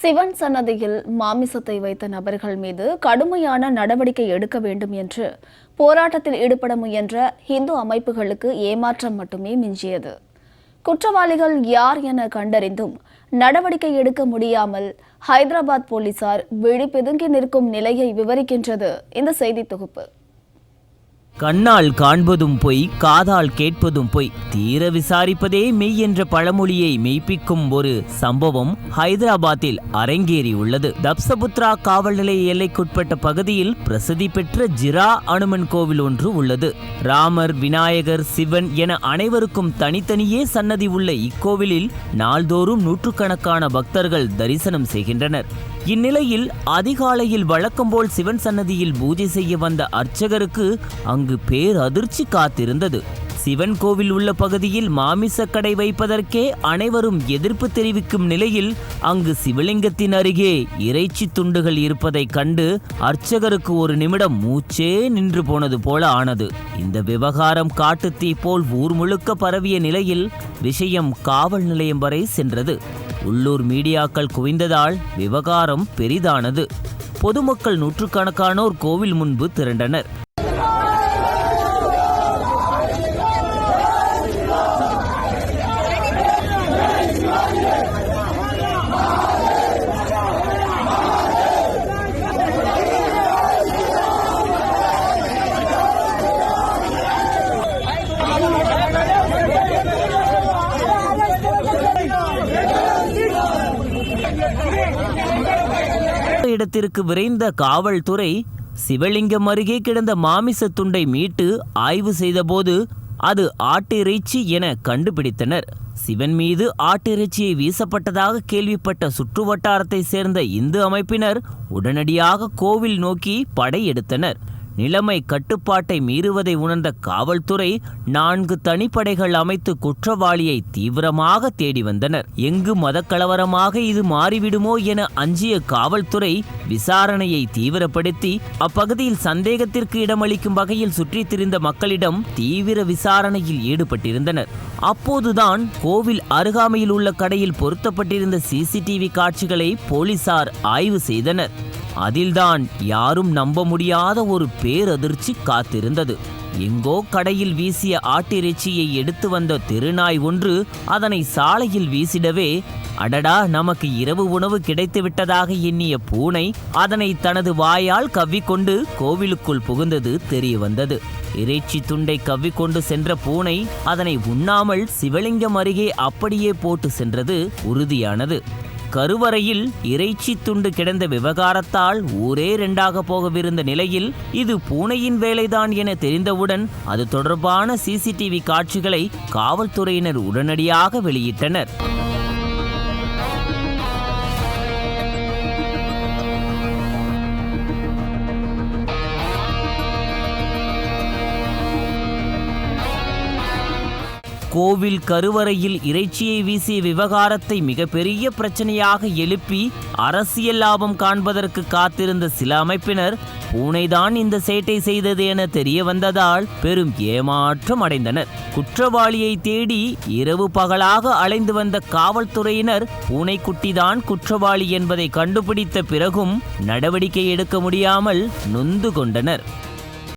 சிவன் சன்னதியில் மாமிசத்தை வைத்த நபர்கள் மீது கடுமையான நடவடிக்கை எடுக்க வேண்டும் என்று போராட்டத்தில் ஈடுபட முயன்ற இந்து அமைப்புகளுக்கு ஏமாற்றம் மட்டுமே மிஞ்சியது. குற்றவாளிகள் யார் என கண்டறிந்தும் நடவடிக்கை எடுக்க முடியாமல் ஹைதராபாத் போலீசார் விழிப்பெதுங்கி நிற்கும் நிலையை விவரிக்கின்றது இந்த செய்தி தொகுப்பு. கண்ணால் காண்பதும் பொய் காதால் கேட்பதும் பொய். தீர விசாரிப்பதே மெய் என்ற பழமொழியை மெய்ப்பிக்கும் ஒரு சம்பவம் ஹைதராபாத்தில் அரங்கேறியுள்ளது. தப்சபுத்ரா காவல் நிலைய எல்லைக்குட்பட்ட பகுதியில் பிரசித்தி பெற்ற ஜிரா அனுமன் கோவில் ஒன்று உள்ளது. ராமர் விநாயகர் சிவன் என அனைவருக்கும் தனித்தனியே சன்னதி உள்ள இக்கோவிலில் நாள்தோறும் நூற்றுக்கணக்கான பக்தர்கள் தரிசனம் செய்கின்றனர். இந்நிலையில் அதிகாலையில் வழக்கம்போல் சிவன் சன்னதியில் பூஜை செய்ய வந்த அர்ச்சகருக்கு அங்கு பேர் அதிர்ச்சி காத்திருந்தது. சிவன் கோவில் உள்ள பகுதியில் மாமிச கடை வைப்பதற்கே அனைவரும் எதிர்ப்பு தெரிவிக்கும் நிலையில் அங்கு சிவலிங்கத்தின் அருகே இறைச்சி துண்டுகள் இருப்பதைக் கண்டு அர்ச்சகருக்கு ஒரு நிமிடம் மூச்சே நின்று போனது போல ஆனது. இந்த விவகாரம் காட்டுத்தீ போல் ஊர் முழுக்க பரவிய நிலையில் விஷயம் காவல் நிலையம் வரை சென்றது. உள்ளூர் மீடியாக்கள் குவிந்ததால் விவகாரம் பெரிதானது. பொதுமக்கள் நூற்றுக்கணக்கானோர் கோவில் முன்பு திரண்டனர். இடத்திற்கு விரைந்த காவல்துறை சிவலிங்கம் அருகே கிடந்த மாமிச துண்டை மீட்டு ஆய்வு செய்தபோது அது ஆட்டிறைச்சி என கண்டுபிடித்தனர். சிவன் மீது ஆட்டிறைச்சியை வீசப்பட்டதாக கேள்விப்பட்ட சுற்று வட்டாரத்தை சேர்ந்த இந்து அமைப்பினர் உடனடியாக கோவில் நோக்கி படையெடுத்தனர். நிலைமை கட்டுப்பாட்டை மீறுவதை உணர்ந்த காவல்துறை நான்கு தனிப்படைகள் அமைத்து குற்றவாளியை தீவிரமாக தேடி வந்தனர். எங்கு மதக்கலவரமாக இது மாறிவிடுமோ என அஞ்சிய காவல்துறை விசாரணையை தீவிரப்படுத்தி அப்பகுதியில் சந்தேகத்திற்கு இடமளிக்கும் வகையில் சுற்றித் திரிந்த மக்களிடம் தீவிர விசாரணையில் ஈடுபட்டிருந்தனர். அப்போதுதான் கோவில் அருகாமையில் உள்ள கடையில் பொருத்தப்பட்டிருந்த சிசிடிவி காட்சிகளை போலீசார் ஆய்வு செய்தனர். அதில்தான் யாரும் நம்ப முடியாத ஒரு பேரதிர்ச்சி காத்திருந்தது. எங்கோ கடையில் வீசிய ஆட்டிறைச்சியை எடுத்து வந்த திருநாய் ஒன்று அதனை சாலையில் வீசிடவே அடடா நமக்கு இரவு உணவு கிடைத்து விட்டதாக எண்ணிய பூனை அதனை தனது வாயால் கவ்விக்கொண்டு கோவிலுக்குள் புகுந்தது தெரிய வந்தது இறைச்சி துண்டை கவ்விக்கொண்டு சென்ற பூனை அதனை உண்ணாமல் சிவலிங்கம் அருகே அப்படியே போட்டு சென்றது உறுதியானது. கருவறையில் இறைச்சி துண்டு கிடந்த விவகாரத்தால் ஊரே ரெண்டாக போகவிருந்த நிலையில் இது பூனையின் வேலைதான் என தெரிந்தவுடன் அது தொடர்பான சிசிடிவி காட்சிகளை காவல்துறையினர் உடனடியாக வெளியிட்டனர். கோவில் கருவறையில் இறைச்சியை வீசிய விவகாரத்தை மிகப்பெரிய பிரச்சனையாக எழுப்பி அரசியல் லாபம் காண்பதற்கு காத்திருந்த சில அமைப்பினர் பூனைதான் இந்த சேட்டை செய்தது என தெரிய வந்ததால் பெரும் ஏமாற்றம் அடைந்தனர். குற்றவாளியை தேடி இரவு பகலாக அலைந்து வந்த காவல்துறையினர் பூனைக்குட்டிதான் குற்றவாளி என்பதை கண்டுபிடித்த பிறகும் நடவடிக்கை எடுக்க முடியாமல் நொந்து கொண்டனர்.